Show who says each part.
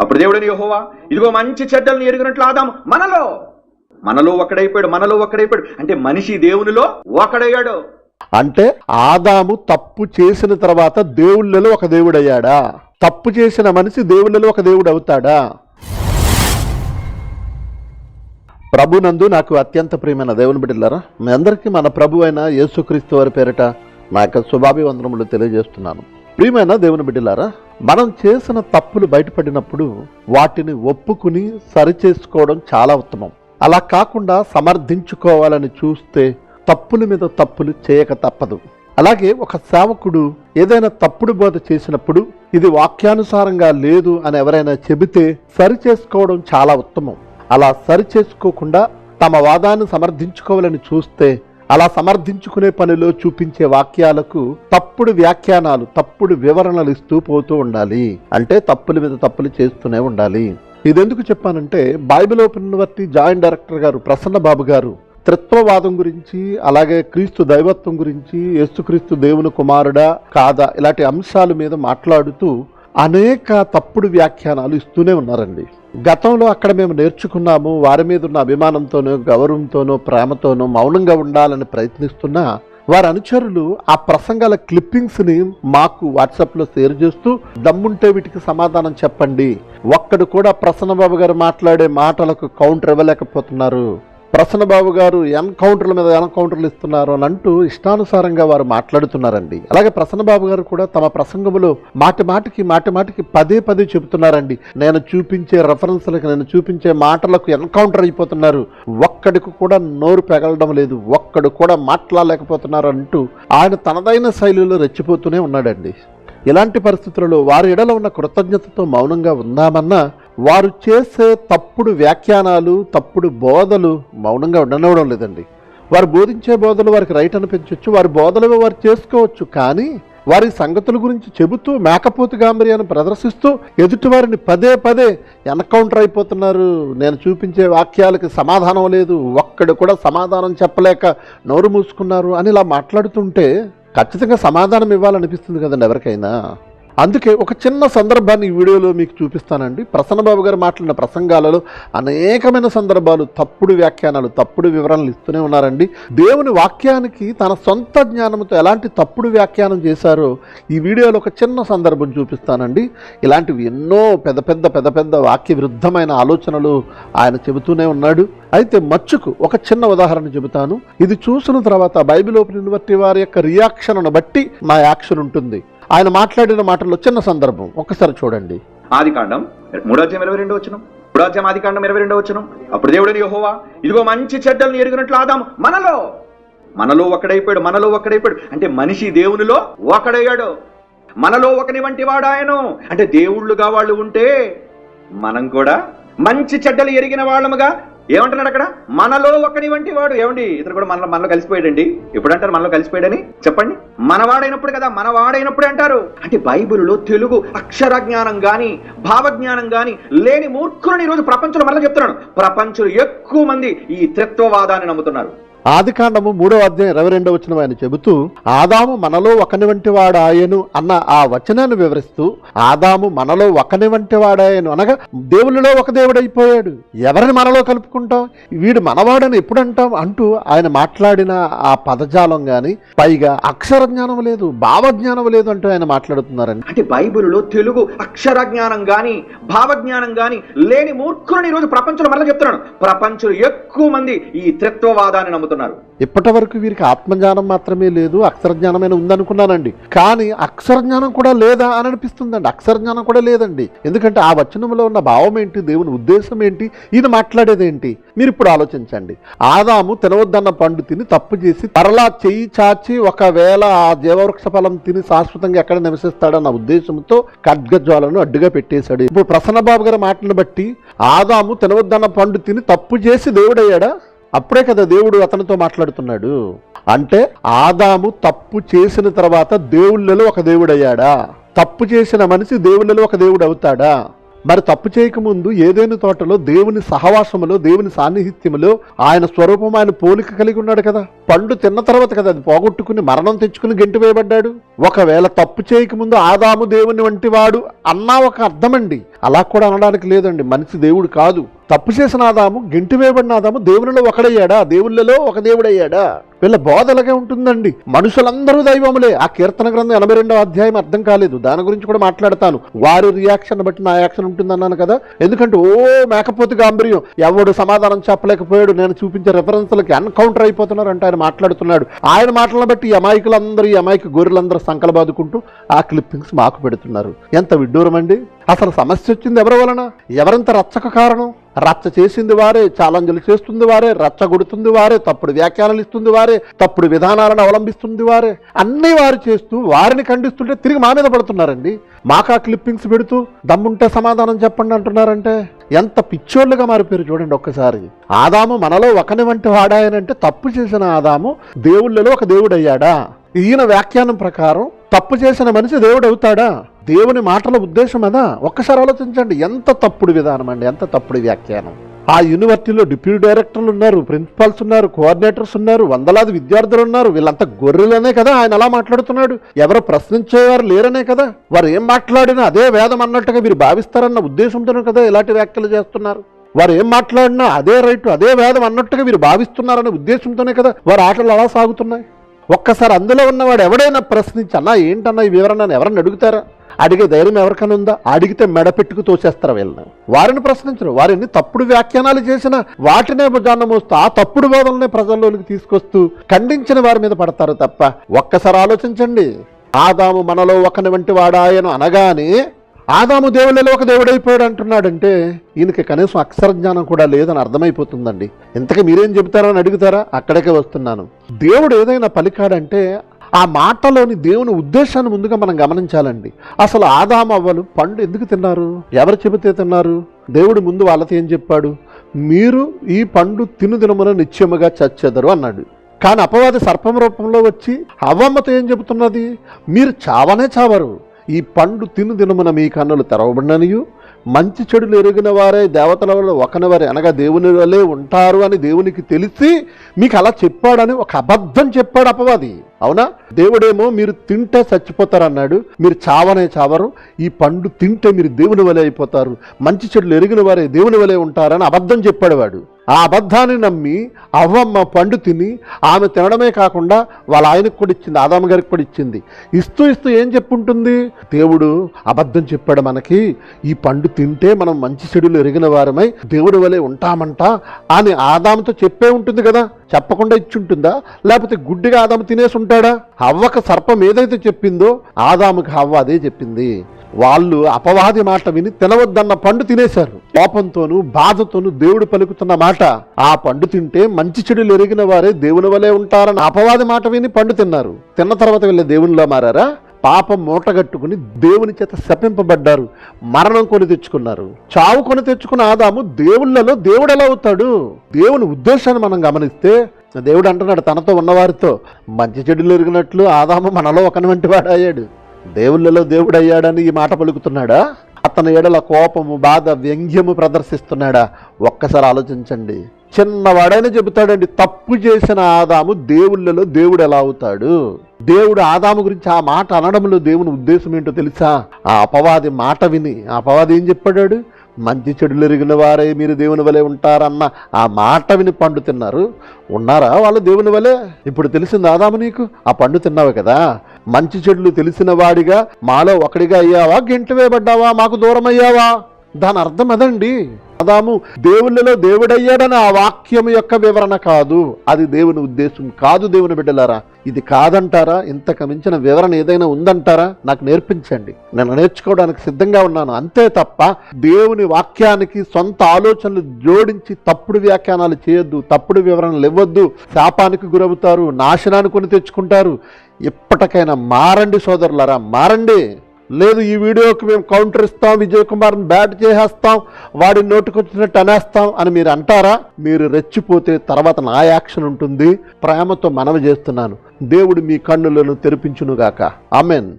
Speaker 1: అప్పుడు దేవుడని యహోవా ఇదిగో మంచి చెడ్డలను ఎరిగినట్లు ఆదాము. మనలో మనలో ఒకడైపోయాడు మనలో ఒకడైపోయాడు అంటే మనిషి దేవునిలో ఒకడయ్యాడు
Speaker 2: అంటే ఆదాము తప్పు చేసిన తర్వాత దేవుళ్ళలో ఒక దేవుడయ్యాడా? తప్పు చేసిన మనిషి దేవుళ్ళలో ఒక దేవుడు అవుతాడా ప్రభునందు నాకు అత్యంత ప్రియమైన దేవుని బిడ్డలారా మీ అందరికీ మన ప్రభు అయిన యేసుక్రీస్తు వారి పేరిట నా యొక్క శుభాభివందనములు తెలియజేస్తున్నాను. ప్రియమైన దేవుని బిడ్డలారా మనం చేసిన తప్పులు బయటపడినప్పుడు వాటిని ఒప్పుకుని సరిచేసుకోవడం చాలా ఉత్తమం. అలా కాకుండా సమర్థించుకోవాలని చూస్తే తప్పుల మీద తప్పులు చేయక తప్పదు. అలాగే ఒక సేవకుడు ఏదైనా తప్పుడు బోధ చేసినప్పుడు ఇది వాక్యానుసారంగా లేదు అని ఎవరైనా చెబితే సరిచేసుకోవడం చాలా ఉత్తమం. అలా సరిచేసుకోకుండా తమ వాదాన్ని సమర్థించుకోవాలని చూస్తే అలా సమర్థించుకునే పనిలో చూపించే వాక్యాలకు తప్పుడు వ్యాఖ్యానాలు తప్పుడు వివరణలు ఇస్తూ పోతూ ఉండాలి. అంటే తప్పుల మీద తప్పులు చేస్తూనే ఉండాలి. ఇదెందుకు చెప్పానంటే Bible open university joint director గారు ప్రసన్న బాబు గారు త్రిత్వవాదం గురించి అలాగే క్రీస్తు దైవత్వం గురించి యేసుక్రీస్తు దేవుని కుమారుడా కాదా ఇలాంటి అంశాల మీద మాట్లాడుతూ అనేక తప్పుడు వ్యాఖ్యానాలు ఇస్తూనే ఉన్నారండి. గతంలో అక్కడ మేము నేర్చుకున్నాము వారి మీద ఉన్న అభిమానంతోనో గౌరవంతోనో ప్రేమతోనో మౌనంగా ఉండాలని ప్రయత్నిస్తున్నా వారి అనుచరులు ఆ ప్రసంగాల క్లిప్పింగ్స్ని మాకు వాట్సాప్లో షేర్ చేస్తూ దమ్ముంటే వీటికి సమాధానం చెప్పండి. ఒక్కడు కూడా ప్రసన్నబాబు గారు మాట్లాడే మాటలకు కౌంటర్ ఇవ్వలేకపోతున్నారు. ప్రసన్నబాబు గారు ఎన్కౌంటర్ల మీద ఎన్కౌంటర్లు ఇస్తున్నారు అని అంటూ ఇష్టానుసారంగా వారు మాట్లాడుతున్నారండి. అలాగే ప్రసన్నబాబు గారు కూడా తమ ప్రసంగములో మాటి మాటికి మాటి మాటికి పదే పదే చెబుతున్నారండి. నేను చూపించే రెఫరెన్స్లకు నేను చూపించే మాటలకు ఎన్కౌంటర్ అయిపోతున్నారు. ఒక్కడికి కూడా నోరు పెగలడం లేదు. ఒక్కడు కూడా మాట్లాడలేకపోతున్నారు అంటూ ఆయన తనదైన శైలిలో రెచ్చిపోతూనే ఉన్నాడండి. ఇలాంటి పరిస్థితులలో వారి ఎడలో ఉన్న కృతజ్ఞతతో మౌనంగా ఉందామన్నా వారు చేసే తప్పుడు వ్యాఖ్యానాలు తప్పుడు బోధలు మౌనంగా ఉండనివ్వడం లేదండి. వారు బోధించే బోధలు వారికి రైట్ అనిపించవచ్చు వారి బోధలు వారు చేసుకోవచ్చు. కానీ వారి సంగతుల గురించి చెబుతూ మేకపోతు గాంభీర్యాన్ని ప్రదర్శిస్తూ ఎదుటివారిని పదే పదే ఎన్కౌంటర్ అయిపోతున్నారు. నేను చూపించే వాక్యాలకి సమాధానం లేదు ఒక్కడు కూడా సమాధానం చెప్పలేక నోరు మూసుకున్నారు అని ఇలా మాట్లాడుతుంటే ఖచ్చితంగా సమాధానం ఇవ్వాలనిపిస్తుంది కదండి ఎవరికైనా. అందుకే ఒక చిన్న సందర్భాన్ని ఈ వీడియోలో మీకు చూపిస్తానండి. ప్రసన్నబాబు గారు మాట్లాడిన ప్రసంగాలలో అనేకమైన సందర్భాలు తప్పుడు వ్యాఖ్యానాలు తప్పుడు వివరణలు ఇస్తూనే ఉన్నారండి. దేవుని వాక్యానికి తన సొంత జ్ఞానంతో ఎలాంటి తప్పుడు వ్యాఖ్యానం చేశారో ఈ వీడియోలో ఒక చిన్న సందర్భం చూపిస్తానండి. ఇలాంటివి ఎన్నో పెద్ద పెద్ద పెద్ద పెద్ద వాక్య విరుద్ధమైన ఆలోచనలు ఆయన చెబుతూనే ఉన్నాడు. అయితే మచ్చుకు ఒక చిన్న ఉదాహరణ చెబుతాను. ఇది చూసిన తర్వాత బైబిల్ ఓపెన్ యూనివర్సిటీ వారి యొక్క రియాక్షన్ను బట్టి నా యాక్షన్ ఉంటుంది ఆయన మాట్లాడిన మాటల్లో చిన్న సందర్భం. ఒక్కసారి చూడండి.
Speaker 1: ఆది కాండం ఇరవై రెండో వచ్చిన మూడాధ్యాయం ఆదికాండం ఆది కాండం ఇరవై రెండో వచ్చిన అప్పుడు దేవుడిని యహోవా ఇదిగో మంచి చెడ్డల్ని ఎరిగినట్లు ఆదాము మనలో. మనలో ఒకడైపోయాడు మనలో ఒకడైపోయాడు. అంటే మనిషి దేవునిలో ఒకడయ్యాడు. మనలో ఒకని వంటి వాడాయను అంటే దేవుళ్ళుగా వాళ్ళు ఉంటే మనం కూడా మంచి చెడ్డలు ఎరిగిన వాళ్ళముగా ఏమంటున్నాడు అక్కడ? మనలో ఒకని వంటి వాడు. ఏమండి? ఇతను కూడా మనలో మనలో కలిసిపోయాడండి. ఎప్పుడు అంటారు మనలో కలిసిపోయాడని? చెప్పండి. మనవాడైనప్పుడు కదా మనవాడైనప్పుడు అంటారు. అంటే బైబిల్లో తెలుగు అక్షర జ్ఞానం గాని భావజ్ఞానం గాని లేని మూర్ఖులను ఈరోజు ప్రపంచంలో మరలా చెప్తున్నాను ప్రపంచంలో ఎక్కువ మంది ఈ త్రిత్వవాదాన్ని నమ్ముతున్నారు.
Speaker 2: ఆదికాండము మూడవ మూడో అధ్యాయం ఇరవై రెండవ వచ్చిన ఆయన చెబుతూ ఆదాము మనలో ఒకని వంటి వాడాయను అన్న ఆ వచనాన్ని వివరిస్తూ ఆదాము మనలో ఒకని వంటి వాడాయను అనగా దేవుళ్ళలో ఒక దేవుడైపోయాడు. ఎవరిని మనలో కలుపుకుంటాం? వీడు మనవాడని ఎప్పుడు అంటాం అంటూ ఆయన మాట్లాడిన ఆ పదజాలం గాని పైగా అక్షర జ్ఞానం లేదు భావజ్ఞానం లేదు అంటూ ఆయన మాట్లాడుతున్నారండి.
Speaker 1: అంటే బైబిల్లో తెలుగు అక్షర జ్ఞానం గాని భావజ్ఞానం గాని లేని మూర్ఖులను ఈరోజు ప్రపంచంలో మరలా చెప్తున్నాను ప్రపంచంలో ఎక్కువ మంది ఈ త్రిత్వవాదాన్ని నమ్ముతున్నారు.
Speaker 2: ఇప్పటి వరకు వీరికి ఆత్మజ్ఞానం మాత్రమే లేదు అక్షరజ్ఞానమైన ఉందనుకున్నానండి. కానీ అక్షరజ్ఞానం కూడా లేదా అని అనిపిస్తుందండి. అక్షరజ్ఞానం కూడా లేదండి. ఎందుకంటే ఆ వచనంలో ఉన్న భావం ఏంటి దేవుని ఉద్దేశం ఏంటి ఈయన మాట్లాడేది ఏంటి? మీరు ఇప్పుడు ఆలోచించండి. ఆదాము తినవద్దన్న పండు తిని తప్పు చేసి తరలా చెయ్యి చాచి ఒకవేళ ఆ జీవవృక్ష ఫలం తిని శాశ్వతంగా ఎక్కడ నివసిస్తాడన్న ఉద్దేశంతో ఖడ్గజ్వాలను అడ్డుగా పెట్టేశాడు. ఇప్పుడు ప్రసన్నబాబు గారి మాటను బట్టి ఆదాము తినవద్దన్న పండు తిని తప్పు చేసి దేవుడయ్యాడా? అప్పుడే కదా దేవుడు అతనితో మాట్లాడుతున్నాడు. అంటే ఆదాము తప్పు చేసిన తర్వాత దేవుళ్ళలో ఒక దేవుడయ్యాడా? తప్పు చేసిన మనిషి దేవుళ్ళలో ఒక దేవుడు అవుతాడా మరి తప్పు చేయకముందు ఏదైనా తోటలో దేవుని సహవాసములో దేవుని సాన్నిహిత్యములో ఆయన స్వరూపం ఆయన పోలిక కలిగి ఉన్నాడు కదా. పండు తిన్న తర్వాత కదా అది పోగొట్టుకుని మరణం తెచ్చుకుని గెంటి వేయబడ్డాడు. ఒకవేళ తప్పు చేయకముందు ఆదాము దేవుని వంటి వాడు అన్నా ఒక అర్థమండి. అలా కూడా అనడానికి లేదండి. మనిషి దేవుడు కాదు. తప్పు చేసిన ఆదాము గెంటి వేయబడిన ఆదాము దేవునిలో ఒకడయ్యాడా? దేవుళ్ళలో ఒక దేవుడయ్యాడా? వీళ్ళ బోధ అలాగే ఉంటుందండి? మనుషులందరూ దైవములే. ఆ కీర్తన గ్రంథం ఎనభై రెండవ అధ్యాయం అర్థం కాలేదు. దాని గురించి కూడా మాట్లాడతాను. వారి రియాక్షన్ బట్టి నా యాక్షన్ ఉంటుందన్నాను కదా? ఎందుకంటే ఓ మేకపోతు గాంభీర్యం. ఎవడు సమాధానం చెప్పలేకపోయాడు. నేను చూపించే రెఫరెన్స్లకి అన్కౌంటర్ అయిపోతున్నారు అంటే ఆయన మాట్లాడుతున్నాడు. ఆయన మాటలను బట్టి ఈ అమాయకులందరూ ఈ అమాయక గొర్రెలందరూ సంకల బాదుకుంటూ ఆ క్లిప్పింగ్స్ మాకు పెడుతున్నారు. ఎంత విడ్డూరం అండి అసలు సమస్య వచ్చింది ఎవరి వలన? ఎవరంత రచ్చక కారణం? రచ్చ చేసింది వారే ఛాలెంజ్లు చేస్తుంది వారే రచ్చగొడుతుంది వారే తప్పుడు వ్యాఖ్యానాలు ఇస్తుంది వారే తప్పుడు విధానాలను అవలంబిస్తుంది వారే. అన్ని వారు చేస్తూ వారిని ఖండిస్తుంటే తిరిగి మా మీద పడుతున్నారండి. మాకా క్లిప్పింగ్స్ పెడుతూ దమ్ముంటే సమాధానం చెప్పండి అంటున్నారంటే ఎంత పిచ్చోళ్ళుగా మారిపోయారు చూడండి ఒక్కసారి. ఆదాము మనలో ఒకని వంటి వాడాయనంటే తప్పు చేసిన ఆదాము దేవుళ్ళలో ఒక దేవుడయ్యాడా? ఈయన వ్యాఖ్యానం ప్రకారం తప్పు చేసిన మనిషి దేవుడు అవుతాడా? దేవుని మాటల ఉద్దేశం అదా? ఒక్కసారి ఆలోచించండి. ఎంత తప్పుడు విధానం అండి ఎంత తప్పుడు వ్యాఖ్యానం. ఆ యూనివర్సిటీలో డిప్యూటీ డైరెక్టర్లు ఉన్నారు ప్రిన్సిపాల్స్ ఉన్నారు కోఆర్డినేటర్స్ ఉన్నారు వందలాది విద్యార్థులు ఉన్నారు. వీళ్ళంతా గొర్రెలనే కదా ఆయన అలా మాట్లాడుతున్నాడు. ఎవరు ప్రశ్నించేవారు లేరనే కదా. వారు ఏం మాట్లాడినా అదే వేదం అన్నట్టుగా మీరు భావిస్తారన్న ఉద్దేశంతోనే కదా ఇలాంటి వ్యాఖ్యలు చేస్తున్నారు. వారు ఏం మాట్లాడినా అదే రైట్ అదే వేదం అన్నట్టుగా మీరు భావిస్తున్నారనే ఉద్దేశంతోనే కదా వారి ఆటలు అలా సాగుతున్నాయి. ఒక్కసారి అందులో ఉన్నవాడు ఎవడైనా ప్రశ్నించి అన్నా ఏంటన్నా ఈ వివరణ? ఎవరన్నా అడుగుతారా? అడిగే ధైర్యం ఎవరికైనా ఉందా? అడిగితే మెడ పెట్టుకు తోసేస్తారు వీళ్ళని? వారిని ప్రశ్నించరు. వారిని తప్పుడు వ్యాఖ్యానాలు చేసిన వాటినే భుజాన్న మోస్తూ ఆ తప్పుడు బోధననే ప్రజల్లోనికి తీసుకొస్తూ ఖండించిన వారి మీద పడతారు తప్ప ఒక్కసారి ఆలోచించండి. ఆదాము మనలో ఒకని వంటి వాడాయను అనగానే ఆదాము దేవుళ్ళలో ఒక దేవుడైపోయాడు అంటున్నాడంటే ఈయనకి కనీసం అక్షర జ్ఞానం కూడా లేదని అర్థమైపోతుందండి. ఇంతకీ మీరేం చెబుతారని అడుగుతారా? అక్కడికే వస్తున్నాను. దేవుడు ఏదైనా పలికాడంటే ఆ మాటలోని దేవుని ఉద్దేశాన్ని ముందుగా మనం గమనించాలండి. అసలు ఆదాము అవ్వలు పండు ఎందుకు తిన్నారు? ఎవరు చెబితే తిన్నారు? దేవుడు ముందు వాళ్ళతో ఏం చెప్పాడు? మీరు ఈ పండు తిను దినమున నిత్యముగా చచ్చెదరు అన్నాడు. కానీ అపవాది సర్పం రూపంలో వచ్చి అవ్వమ్మతో ఏం చెబుతున్నది? మీరు చావనే చావరు. ఈ పండు తిను దినమున మీ కన్నులు తెరవబడిననియు. మంచి చెడులు ఎరిగిన వారే దేవతల వల్ల ఒకనవారి అనగా దేవుని వల్లే ఉంటారు అని దేవునికి తెలిసి మీకు అలా చెప్పాడని ఒక అబద్ధం చెప్పాడు అపవాది. అవునా? దేవుడేమో మీరు తింటే చచ్చిపోతారు అన్నాడు మీరు చావనే చావరు. ఈ పండు తింటే మీరు దేవుని వలె అయిపోతారు. మంచి చెడులు ఎరిగిన వారే దేవుని వలె ఉంటారని అబద్ధం చెప్పాడు వాడు. ఆ అబద్ధాన్ని నమ్మి అవ్వమ్మ పండు తిని ఆమె తినడమే కాకుండా వాళ్ళ ఆయనకు కూడా ఇచ్చింది ఆదామ గారికి కూడా ఇచ్చింది. ఇస్తూ ఇస్తూ ఏం చెప్పుంటుంది? దేవుడు అబద్ధం చెప్పాడు మనకి ఈ పండు తింటే మనం మంచి చెడులు ఎరిగిన వారమై దేవుడి వలె ఉంటామంట అని ఆదాముతో చెప్పే ఉంటుంది కదా? చెప్పకుండా ఇచ్చుంటుందా? లేకపోతే గుడ్డిగా ఆదాము తినేసి ఉంటాడా? అవ్వక సర్పం ఏదైతే చెప్పిందో ఆదాముకి హవ్వ అదే చెప్పింది. వాళ్ళు అపవాది మాట విని తినవద్దన్న పండు తినేశారు. కోపంతోనూ బాధతోనూ దేవుడు పలుకుతున్న మాట ఆ పండు తింటే మంచి చెడులు ఎరిగిన వారే దేవుని వలె ఉంటారని అపవాది మాట విని పండు తిన్నారు. తిన్న తర్వాత వీళ్ళ దేవునిలో మారారా? పాపం మూటగట్టుకుని దేవుని చేత శపింపబడ్డారు. మరణం కొని తెచ్చుకున్నారు. చావు కొని తెచ్చుకున్న ఆదాము దేవుళ్ళలో దేవుడు ఎలా అవుతాడు? దేవుని ఉద్దేశాన్ని మనం గమనిస్తే దేవుడు అంటున్నాడు తనతో ఉన్నవారితో మంచి చెడులు ఎరిగినట్లు ఆదాము మనలో ఒకని వంటి వాడయ్యాడు దేవుళ్ళలో దేవుడయ్యాడని ఈ మాట పలుకుతున్నాడా? అతని ఎడల కోపము బాధ వ్యంగ్యము ప్రదర్శిస్తున్నాడా? ఒక్కసారి ఆలోచించండి. చిన్నవాడైనా చెబుతాడండి తప్పు చేసిన ఆదాము దేవుళ్ళలో దేవుడు ఎలా అవుతాడు? దేవుడు ఆదాము గురించి ఆ మాట అనడంలో దేవుని ఉద్దేశం ఏంటో తెలుసా? ఆ అపవాది మాట విని ఆ అపవాది ఏం చెప్పాడు మంచి చెడులు ఎరిగిన వారే మీరు దేవుని వలె ఉంటారన్న ఆ మాట విని పండు తిన్నారు. ఉన్నారా వాళ్ళు దేవుని వలె? ఇప్పుడు తెలిసింది ఆదాము నీకు ఆ పండు తిన్నావు కదా? మంచి చెడులు తెలిసిన వాడిగా మాలో ఒకడిగా అయ్యావా? గెంట్లు వేయబడ్డావా మాకు దూరం అయ్యావా దాని అర్థం అదండి. ఆదాము దేవుళ్ళలో దేవుడయ్యాడని ఆ వాక్యం యొక్క వివరణ కాదు. అది దేవుని ఉద్దేశం కాదు దేవుని బిడ్డలారా. ఇది కాదంటారా? ఇంతకు మించిన వివరణ ఏదైనా ఉందంటారా? నాకు నేర్పించండి. నేను నేర్చుకోవడానికి సిద్ధంగా ఉన్నాను. అంతే తప్ప దేవుని వాక్యానికి సొంత ఆలోచనలు జోడించి తప్పుడు వ్యాఖ్యానాలు చేయొద్దు తప్పుడు వివరణలు ఇవ్వద్దు. శాపానికి గురవుతారు నాశనాన్ని కొని తెచ్చుకుంటారు. ఇప్పటికైనా మారండి సోదరులారా మారండి. లేదు ఈ వీడియోకి మేము కౌంటర్ ఇస్తాం విజయ్ కుమార్ని బ్యాట్ చేసేస్తాం వాడి నోటుకొచ్చినట్టు అనేస్తాం అని మీరు అంటారా? మీరు రెచ్చిపోతే తర్వాత నా యాక్షన్ ఉంటుంది. ప్రేమతో మనవి చేస్తున్నాను. దేవుడు మీ కన్నులను తెరిపించునుగాక. ఆమెన్.